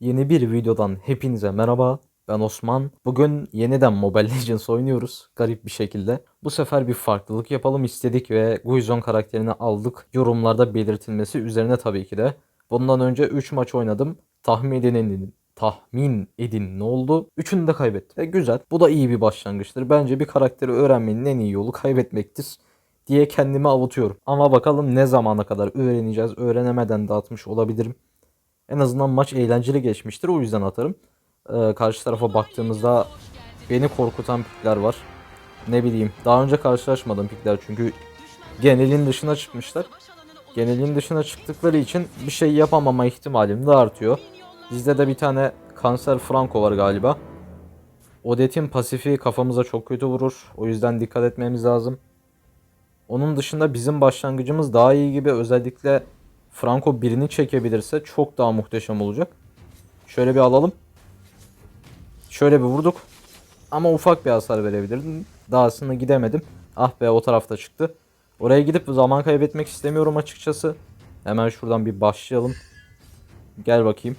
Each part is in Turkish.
Yeni bir videodan hepinize merhaba. Ben Osman. Bugün yeniden Mobile Legends oynuyoruz. Garip bir şekilde. Bu sefer bir farklılık yapalım istedik ve Guizon karakterini aldık. Yorumlarda belirtilmesi üzerine tabii ki de. Bundan önce 3 maç oynadım. Tahmin edin, tahmin edin ne oldu? Üçünü de kaybettim. E, güzel. Bu da iyi bir başlangıçtır. Bence bir karakteri öğrenmenin en iyi yolu kaybetmektir diye kendimi avutuyorum. Ama bakalım ne zamana kadar öğreneceğiz. Öğrenemeden de atmış olabilirim. En azından maç eğlenceli geçmiştir. O yüzden atarım. Ee, karşı tarafa baktığımızda beni korkutan pikler var. Ne bileyim. Daha önce karşılaşmadığım pikler çünkü genelin dışına çıkmışlar. Genelin dışına çıktıkları için bir şey yapamama ihtimalim de artıyor. Bizde de bir tane kanser Franco var galiba. Odette'in pasifi kafamıza çok kötü vurur. O yüzden dikkat etmemiz lazım. Onun dışında bizim başlangıcımız daha iyi gibi özellikle Franco birini çekebilirse çok daha muhteşem olacak. Şöyle bir alalım. Şöyle bir vurduk. Ama ufak bir hasar verebilirdim. Dahasını gidemedim. Ah be o tarafta çıktı. Oraya gidip zaman kaybetmek istemiyorum açıkçası. Hemen şuradan bir başlayalım. Gel bakayım.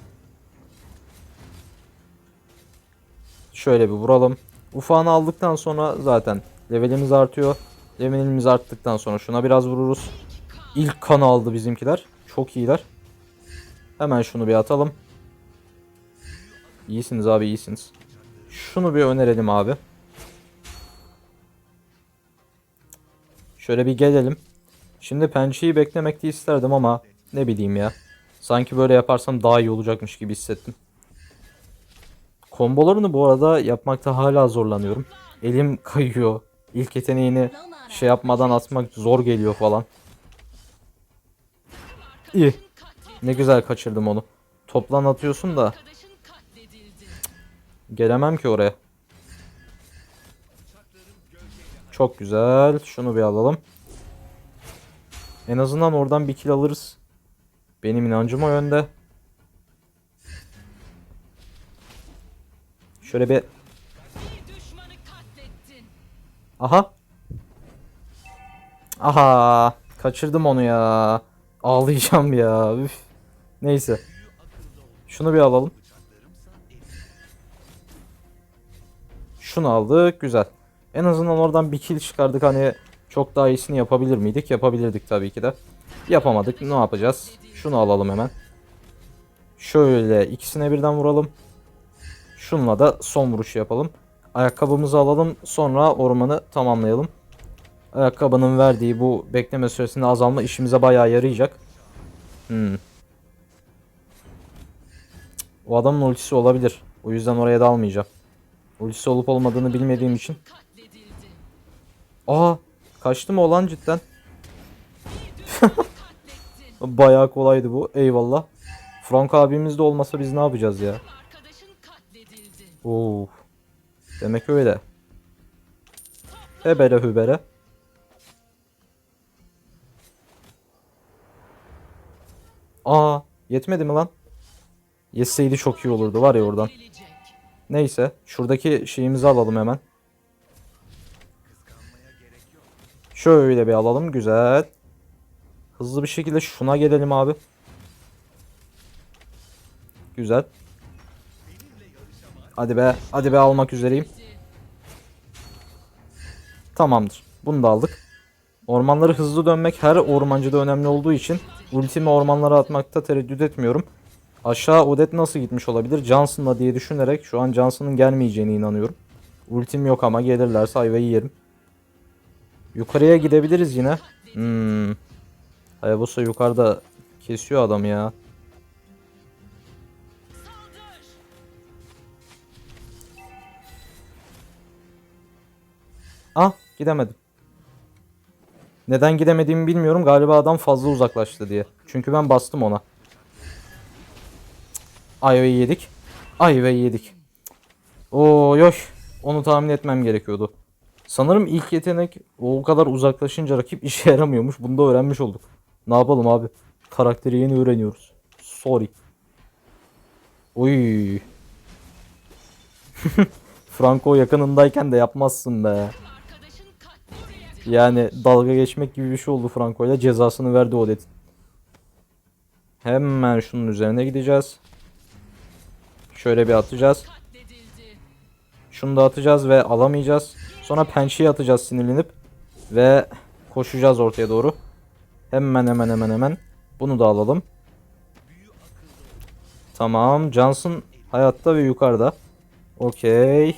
Şöyle bir vuralım. Ufağını aldıktan sonra zaten levelimiz artıyor. Levelimiz arttıktan sonra şuna biraz vururuz. İlk kan aldı bizimkiler. Çok iyiler. Hemen şunu bir atalım. İyisiniz abi iyisiniz. Şunu bir önerelim abi. Şöyle bir gelelim. Şimdi pençeyi beklemekte isterdim ama ne bileyim ya. Sanki böyle yaparsam daha iyi olacakmış gibi hissettim. Kombolarını bu arada yapmakta hala zorlanıyorum. Elim kayıyor. İlk yeteneğini şey yapmadan atmak zor geliyor falan. İyi. Ne güzel kaçırdım onu. Toplan atıyorsun da. Gelemem ki oraya. Çok güzel. Şunu bir alalım. En azından oradan bir kill alırız. Benim inancım o yönde. Şöyle bir... Aha. Aha. Kaçırdım onu ya. Ağlayacağım ya. Üf. Neyse. Şunu bir alalım. Şunu aldık. Güzel. En azından oradan bir kill çıkardık. Hani çok daha iyisini yapabilir miydik? Yapabilirdik tabii ki de. Yapamadık. Ne yapacağız? Şunu alalım hemen. Şöyle ikisine birden vuralım. Şunla da son vuruş yapalım. Ayakkabımızı alalım. Sonra ormanı tamamlayalım. Ayakkabının verdiği bu bekleme süresinde azalma işimize bayağı yarayacak. Hmm. O adamın ultisi olabilir. O yüzden oraya da almayacağım. Ultisi olup olmadığını bilmediğim için. Aa, kaçtı mı olan cidden? Bayağı kolaydı bu. Eyvallah. Frank abimiz de olmasa biz ne yapacağız ya? Oo. Demek öyle. Hebere hübere. Aa, yetmedi mi lan? Yetseydi çok iyi olurdu var ya oradan. Neyse, şuradaki şeyimizi alalım hemen. Şöyle bir alalım, güzel. Hızlı bir şekilde şuna gelelim abi. Güzel. Hadi be, hadi be almak üzereyim. Tamamdır. Bunu da aldık. Ormanları hızlı dönmek her ormancıda önemli olduğu için ultimi ormanlara atmakta tereddüt etmiyorum. Aşağı Odet nasıl gitmiş olabilir? Johnson'la diye düşünerek şu an Johnson'ın gelmeyeceğine inanıyorum. Ultim yok ama gelirlerse ayvayı yerim. Yukarıya gidebiliriz yine. Hmm. Hayabusa yukarıda kesiyor adam ya. Ah gidemedim. Neden gidemediğimi bilmiyorum. Galiba adam fazla uzaklaştı diye. Çünkü ben bastım ona. Ayvayı yedik. Ayvayı yedik. Oo yoş. Onu tahmin etmem gerekiyordu. Sanırım ilk yetenek o kadar uzaklaşınca rakip işe yaramıyormuş. Bunu da öğrenmiş olduk. Ne yapalım abi? Karakteri yeni öğreniyoruz. Sorry. Oy. Franco yakınındayken de yapmazsın be. Yani dalga geçmek gibi bir şey oldu Franco'yla. Cezasını verdi Odet. Hemen şunun üzerine gideceğiz. Şöyle bir atacağız. Şunu da atacağız ve alamayacağız. Sonra pençeyi atacağız sinirlenip. Ve koşacağız ortaya doğru. Hemen hemen hemen hemen. Bunu da alalım. Tamam. Johnson hayatta ve yukarıda. Okey.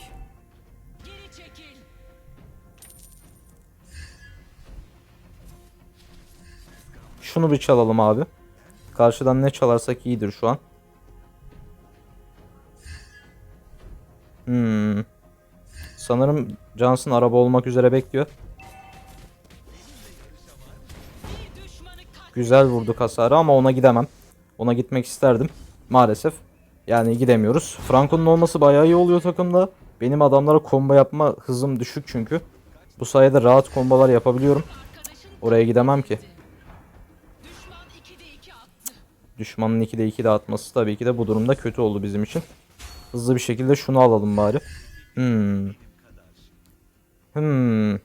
Şunu bir çalalım abi. Karşıdan ne çalarsak iyidir şu an. Hmm. Sanırım Johnson araba olmak üzere bekliyor. Güzel vurduk hasarı ama ona gidemem. Ona gitmek isterdim. Maalesef. Yani gidemiyoruz. Franco'nun olması bayağı iyi oluyor takımda. Benim adamlara combo yapma hızım düşük çünkü. Bu sayede rahat kombolar yapabiliyorum. Oraya gidemem ki. Düşmanın 2'de 2 de atması tabii ki de bu durumda kötü oldu bizim için. Hızlı bir şekilde şunu alalım bari. Hmm. Hmm.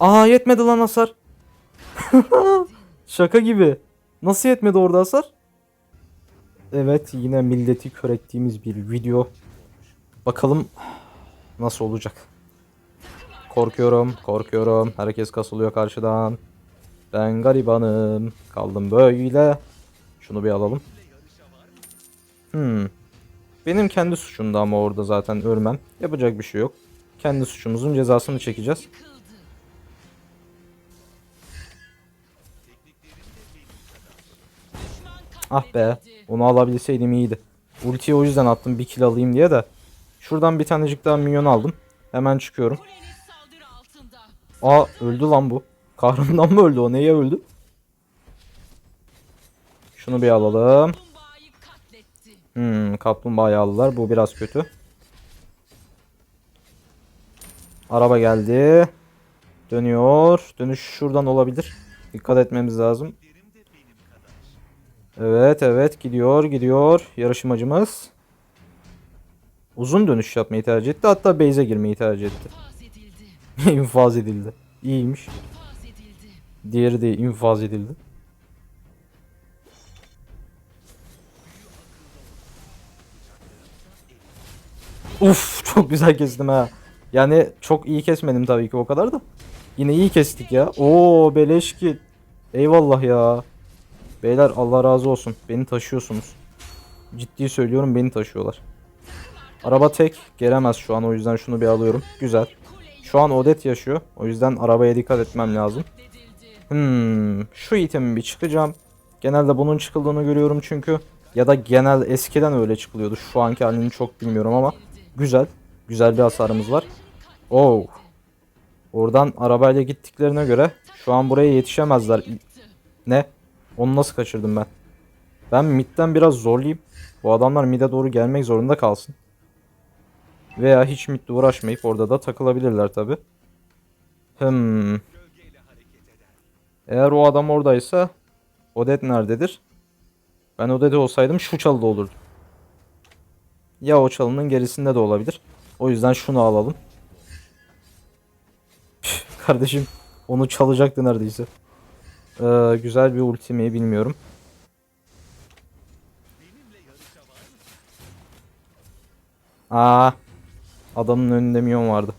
Aa yetmedi lan hasar. Şaka gibi. Nasıl yetmedi orada hasar? Evet yine milleti kör ettiğimiz bir video. Bakalım nasıl olacak. Korkuyorum, korkuyorum. Herkes kasılıyor karşıdan. Ben garibanım. Kaldım böyle. Şunu bir alalım. Hmm. Benim kendi suçumdu ama orada zaten ölmem. Yapacak bir şey yok. Kendi suçumuzun cezasını çekeceğiz. Ah be. Onu alabilseydim iyiydi. Ultiyi o yüzden attım bir kill alayım diye de. Şuradan bir tanecik daha minyon aldım. Hemen çıkıyorum. Aa öldü lan bu. Kahrından mı öldü o? Neye öldü? Şunu bir alalım. Hmm, kaplumbağayı aldılar. Bu biraz kötü. Araba geldi. Dönüyor. Dönüş şuradan olabilir. Dikkat etmemiz lazım. Evet evet gidiyor gidiyor yarışmacımız. Uzun dönüş yapmayı tercih etti. Hatta base'e girmeyi tercih etti. İnfaz edildi. İyiymiş. Diğeri de infaz edildi. Uf çok güzel kestim ha. Yani çok iyi kesmedim tabii ki o kadar da. Yine iyi kestik ya. Oo beleş ki. Eyvallah ya. Beyler Allah razı olsun. Beni taşıyorsunuz. Ciddi söylüyorum beni taşıyorlar. Araba tek. Gelemez şu an o yüzden şunu bir alıyorum. Güzel. Şu an Odet yaşıyor. O yüzden arabaya dikkat etmem lazım. Hmm, şu itemi bir çıkacağım. Genelde bunun çıkıldığını görüyorum çünkü. Ya da genel eskiden öyle çıkılıyordu. Şu anki halini çok bilmiyorum ama. Güzel. Güzel bir hasarımız var. Oh. Oradan arabayla gittiklerine göre şu an buraya yetişemezler. Ne? Onu nasıl kaçırdım ben? Ben midden biraz zorlayayım. Bu adamlar mid'e doğru gelmek zorunda kalsın. Veya hiç midle uğraşmayıp orada da takılabilirler tabi. Hmm. Eğer o adam oradaysa Odet nerededir? Ben Odet'e olsaydım şu çalıda olurdum. Ya o çalının gerisinde de olabilir. O yüzden şunu alalım. Kardeşim onu çalacaktı neredeyse. Ee, güzel bir ulti mi bilmiyorum. Aa, adamın önünde minyon vardı.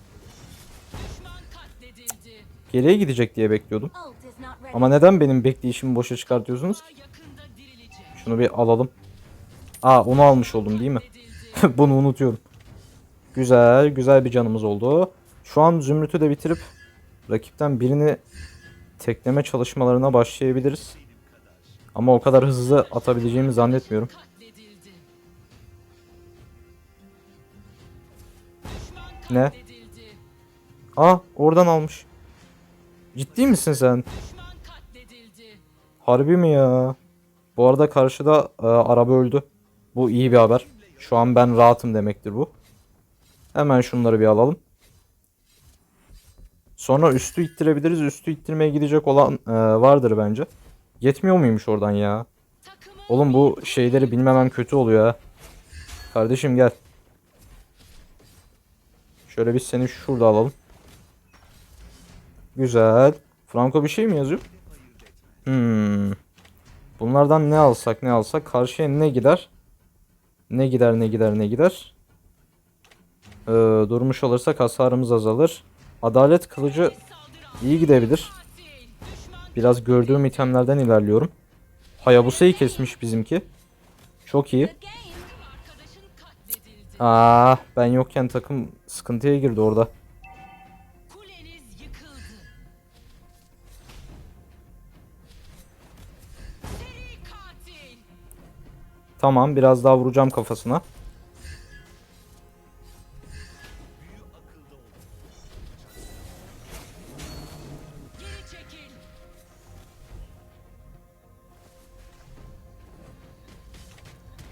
Geriye gidecek diye bekliyordum. Ama neden benim bekleyişimi boşa çıkartıyorsunuz? Şunu bir alalım. Aa onu almış oldum değil mi? Bunu unutuyorum. Güzel, güzel bir canımız oldu. Şu an Zümrüt'ü de bitirip rakipten birini tekleme çalışmalarına başlayabiliriz. Ama o kadar hızlı atabileceğimi zannetmiyorum. Ne? Aa oradan almış. Ciddi misin sen? Harbi mi ya? Bu arada karşıda e, araba öldü. Bu iyi bir haber. Şu an ben rahatım demektir bu. Hemen şunları bir alalım. Sonra üstü ittirebiliriz. Üstü ittirmeye gidecek olan e, vardır bence. Yetmiyor muymuş oradan ya? Oğlum bu şeyleri bilmemem kötü oluyor ha. Kardeşim gel. Şöyle biz seni şurada alalım. Güzel. Franco bir şey mi yazıyor? Hmm. Bunlardan ne alsak ne alsak karşıya ne gider? Ne gider ne gider ne gider? Ee, durmuş olursak hasarımız azalır. Adalet kılıcı iyi gidebilir. Biraz gördüğüm itemlerden ilerliyorum. Hayabusa'yı kesmiş bizimki. Çok iyi. Aa, ben yokken takım sıkıntıya girdi orada. Tamam, biraz daha vuracağım kafasına.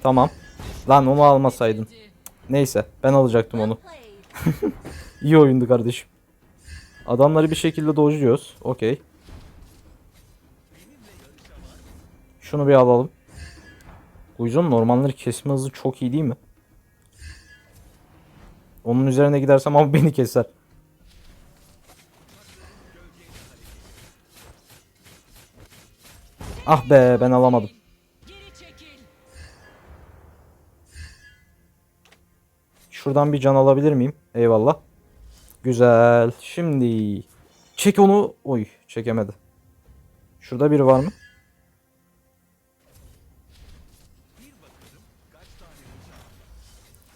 Tamam. Lan onu almasaydın. Neyse, ben alacaktım onu. İyi oyundu kardeşim. Adamları bir şekilde dojluyoruz. Okey. Şunu bir alalım. Uyuzun normalleri kesme hızı çok iyi değil mi? Onun üzerine gidersem ama beni keser. Ah be ben alamadım. Şuradan bir can alabilir miyim? Eyvallah. Güzel. Şimdi çek onu. Oy çekemedi. Şurada biri var mı?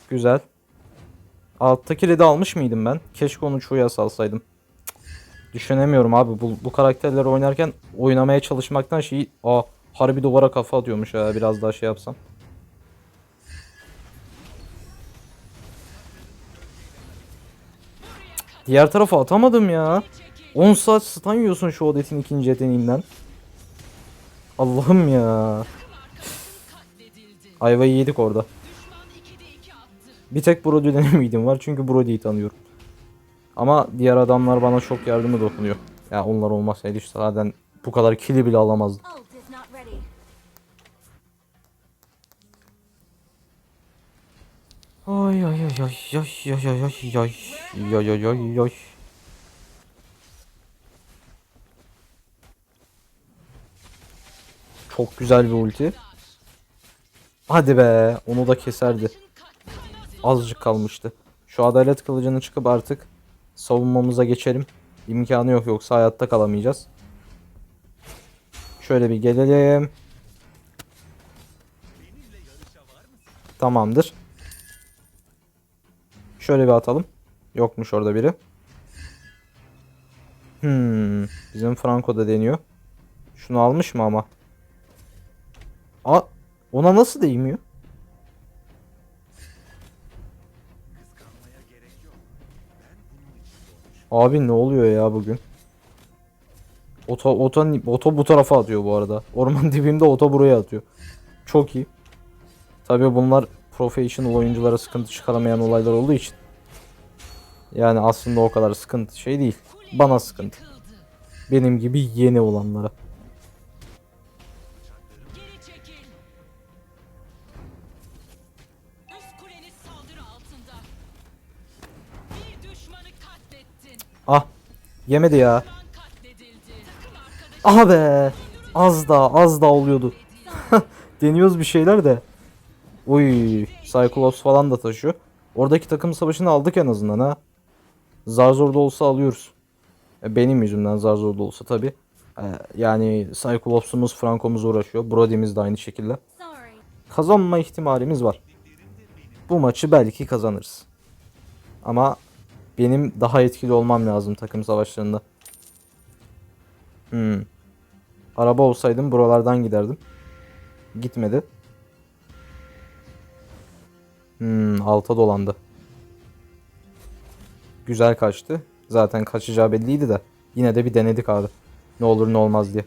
Güzel. Alttaki red'i almış mıydım ben? Keşke onu çoğuya salsaydım. Cık, Düşünemiyorum abi. Bu, bu karakterleri oynarken oynamaya çalışmaktan şey... Aa harbi duvara kafa atıyormuş ya. Biraz daha şey yapsam. Diğer tarafa atamadım ya. 10 saat stun yiyorsun şu Odette'in ikinci yeteneğinden. Allah'ım ya. Ayvayı yedik orada. Düşman 2'de 2 attı. Bir tek Brody'den ümidim var çünkü Brody'yi tanıyorum. Ama diğer adamlar bana çok yardımı dokunuyor. Ya onlar olmasaydı işte zaten bu kadar kili bile alamazdım. Ay ay ay ay ay ay ay ay ay ay ay ay ay Çok güzel bir ulti. Hadi be onu da keserdi. Azıcık kalmıştı. Şu adalet kılıcını çıkıp artık savunmamıza geçelim. İmkanı yok yoksa hayatta kalamayacağız. Şöyle bir gelelim. Tamamdır. Şöyle bir atalım. Yokmuş orada biri. Hmm, bizim Franco da deniyor. Şunu almış mı ama? A ona nasıl değmiyor? Abi ne oluyor ya bugün? Oto, oto, oto bu tarafa atıyor bu arada. Orman dibimde oto buraya atıyor. Çok iyi. Tabii bunlar professional oyunculara sıkıntı çıkaramayan olaylar olduğu için. Yani aslında o kadar sıkıntı şey değil. Bana sıkıntı. Benim gibi yeni olanlara. Ah yemedi ya. Aha be. Az daha az daha oluyordu. Deniyoruz bir şeyler de. Uy, Cyclops falan da taşıyor. Oradaki takım savaşını aldık en azından ha. Zar zor da olsa alıyoruz. E, Benim yüzümden zar zor da olsa tabi. Yani Cyclops'umuz, Franco'muz uğraşıyor. Brody'miz de aynı şekilde. Kazanma ihtimalimiz var. Bu maçı belki kazanırız. Ama benim daha etkili olmam lazım takım savaşlarında. Hmm. Araba olsaydım buralardan giderdim. Gitmedi. Hmm, alta dolandı. Güzel kaçtı. Zaten kaçacağı belliydi de. Yine de bir denedik abi. Ne olur ne olmaz diye.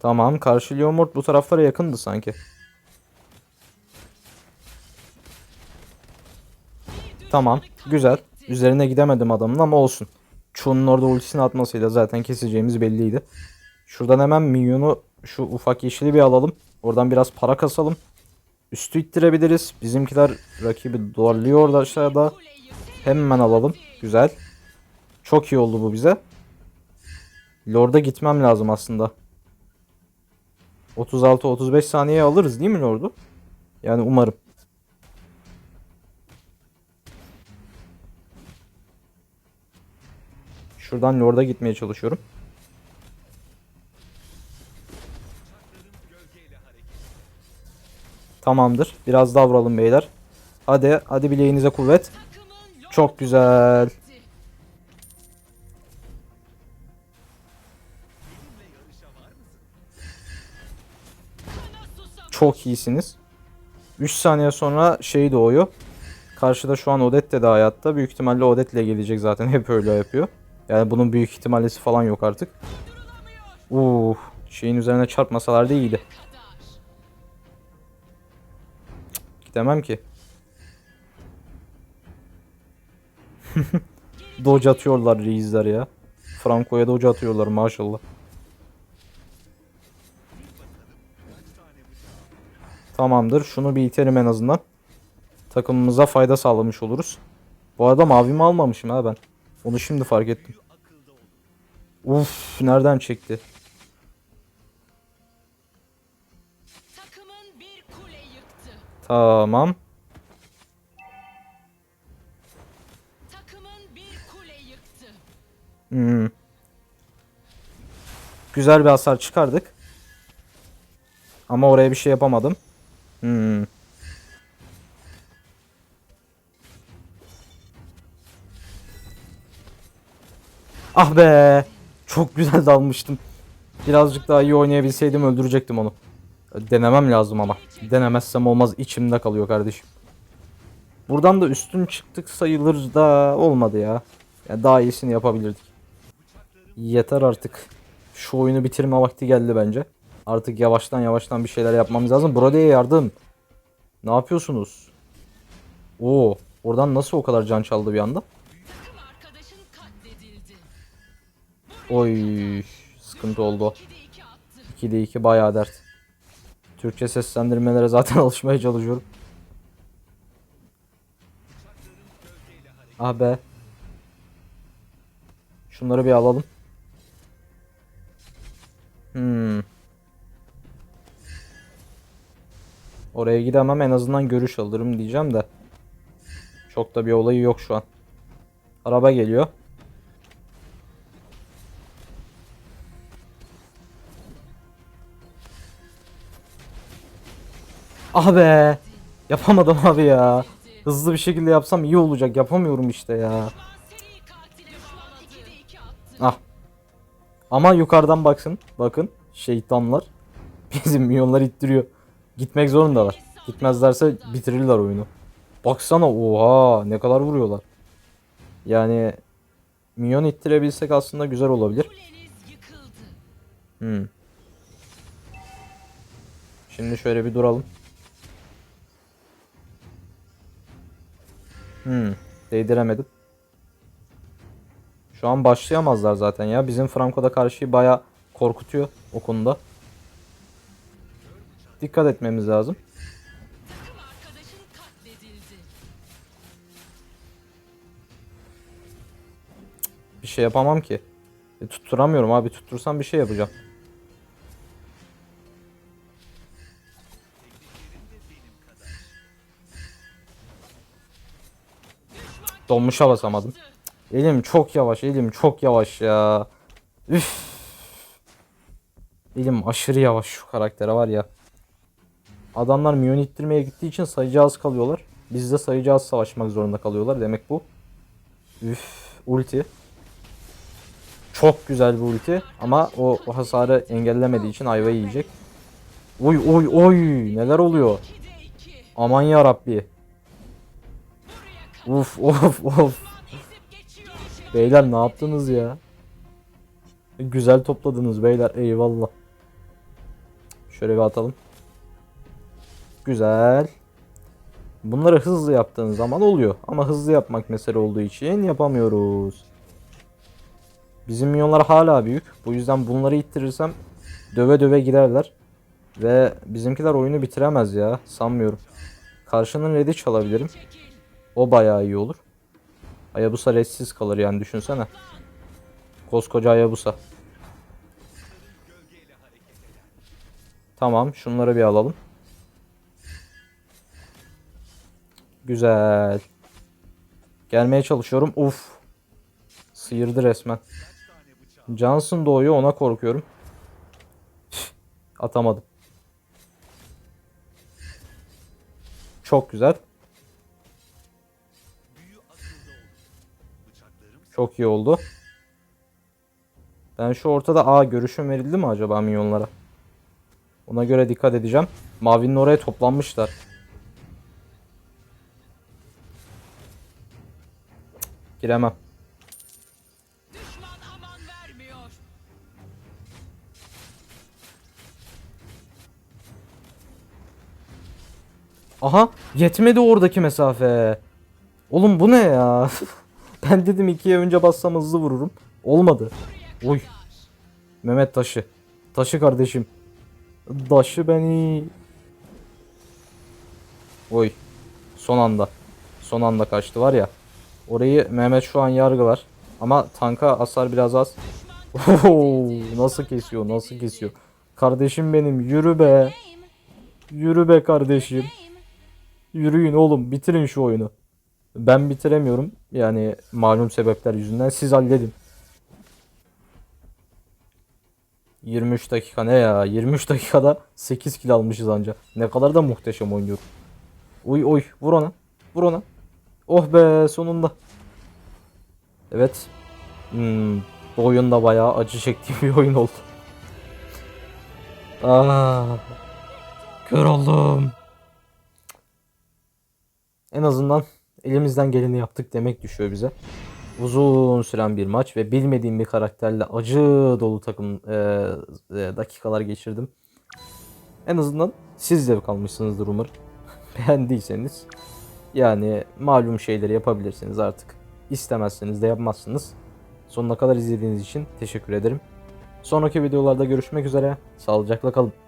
Tamam. Karşı Leomord bu taraflara yakındı sanki. Tamam. Güzel. Üzerine gidemedim adamın ama olsun. Chun'un orada ultisini atmasıyla zaten keseceğimiz belliydi. Şuradan hemen minyonu şu ufak yeşili bir alalım. Oradan biraz para kasalım. Üstü ittirebiliriz. Bizimkiler rakibi duvarlıyor orada aşağıda. Hemen alalım. Güzel. Çok iyi oldu bu bize. Lord'a gitmem lazım aslında. 36-35 saniyeye alırız değil mi Lord'u? Yani umarım. Şuradan Lord'a gitmeye çalışıyorum. Tamamdır. Biraz daha vuralım beyler. Hadi, hadi bileğinize kuvvet. Çok güzel. Çok iyisiniz. 3 saniye sonra şey doğuyor. Karşıda şu an Odette de hayatta. Büyük ihtimalle Odette ile gelecek zaten. Hep öyle yapıyor. Yani bunun büyük ihtimallesi falan yok artık. Uh, şeyin üzerine çarpmasalardı iyiydi. Gidemem ki. Dodge atıyorlar reisler ya. Franco'ya dodge atıyorlar maşallah. Tamamdır. Şunu bir iterim en azından. Takımımıza fayda sağlamış oluruz. Bu arada mavimi almamışım ha ben. Onu şimdi fark ettim. Uf, nereden çekti? Tamam. Takımın bir kule yıktı. Hmm. Güzel bir hasar çıkardık. Ama oraya bir şey yapamadım. Hmm. Ah be. Çok güzel dalmıştım. Birazcık daha iyi oynayabilseydim öldürecektim onu. Denemem lazım ama. Denemezsem olmaz içimde kalıyor kardeşim. Buradan da üstün çıktık sayılır da olmadı ya. ya daha iyisini yapabilirdik. Yeter artık. Şu oyunu bitirme vakti geldi bence. Artık yavaştan yavaştan bir şeyler yapmamız lazım. Brody'ye yardım. Ne yapıyorsunuz? Oo, oradan nasıl o kadar can çaldı bir anda? Oy, sıkıntı oldu. 2'de 2 attı. 2'de 2 bayağı dert. Türkçe seslendirmelere zaten alışmaya çalışıyorum. Ah be. Şunları bir alalım. Hmm. Oraya gidemem en azından görüş alırım diyeceğim de. Çok da bir olayı yok şu an. Araba geliyor. Ah be. Yapamadım abi ya. Hızlı bir şekilde yapsam iyi olacak. Yapamıyorum işte ya. Düşman seri katile bağladı. 2'de 2 attı. Ah. Ama yukarıdan baksın. Bakın. Şeytanlar. Bizim milyonlar ittiriyor. Gitmek zorundalar. Gitmezlerse bitirirler oyunu. Baksana oha ne kadar vuruyorlar. Yani minyon ittirebilsek aslında güzel olabilir. Hmm. Şimdi şöyle bir duralım. Hmm. Değdiremedim. Şu an başlayamazlar zaten ya. Bizim Franco da karşıyı baya korkutuyor o konuda. Dikkat etmemiz lazım. Bir şey yapamam ki. E, tutturamıyorum abi. Tuttursam bir şey yapacağım. Donmuşa basamadım. Elim çok yavaş, elim çok yavaş ya. Üf. Elim aşırı yavaş şu karaktere var ya. Adamlar minyon ittirmeye gittiği için sayıcı az kalıyorlar. Biz de sayıcı az savaşmak zorunda kalıyorlar. Demek bu. Üf. Ulti. Çok güzel bir ulti ama o, o hasarı engellemediği için ayva yiyecek. Oy oy oy neler oluyor? 2'de 2. Aman ya Rabbi. Of of. Geçiyor. Beyler ne yaptınız ya? Güzel topladınız beyler. Eyvallah. Şöyle bir atalım. Güzel. Bunları hızlı yaptığınız zaman oluyor. Ama hızlı yapmak mesele olduğu için yapamıyoruz. Bizim milyonlar hala büyük. Bu yüzden bunları ittirirsem döve döve giderler. Ve bizimkiler oyunu bitiremez ya. Sanmıyorum. Karşının red'i çalabilirim. O bayağı iyi olur. Hayabusa redsiz kalır yani düşünsene. Koskoca Hayabusa. Tamam şunları bir alalım. Güzel. Gelmeye çalışıyorum. Uf. Sıyırdı resmen. Johnson doğuyor ona korkuyorum. Atamadım. Çok güzel. Çok iyi oldu. Ben şu ortada A görüşüm verildi mi acaba minyonlara? Ona göre dikkat edeceğim. Mavinin oraya toplanmışlar. Cık, Giremem. Aha yetmedi oradaki mesafe. Oğlum bu ne ya? ben dedim ikiye önce bassam hızlı vururum. Olmadı. Oy. Mehmet taşı. Taşı kardeşim. Taşı beni. Oy. Son anda. Son anda kaçtı var ya. Orayı Mehmet şu an yargılar. Ama tanka hasar biraz az. Oho, nasıl kesiyor nasıl kesiyor. Kardeşim benim yürü be. Yürü be kardeşim. Yürüyün oğlum bitirin şu oyunu. Ben bitiremiyorum. Yani malum sebepler yüzünden siz halledin. 23 dakika ne ya? 23 dakikada 8 kill almışız anca. Ne kadar da muhteşem oynuyor. Oy oy vur ona. Vur ona. Oh be sonunda. Evet. Hmm, bu oyun da bayağı acı çektiğim bir oyun oldu. Ah, kör oldum. En azından elimizden geleni yaptık demek düşüyor bize. Uzun süren bir maç ve bilmediğim bir karakterle acı dolu takım e, e, dakikalar geçirdim. En azından siz zevk almışsınızdır umarım. Beğendiyseniz yani malum şeyleri yapabilirsiniz artık. İstemezseniz de yapmazsınız. Sonuna kadar izlediğiniz için teşekkür ederim. Sonraki videolarda görüşmek üzere. Sağlıcakla kalın.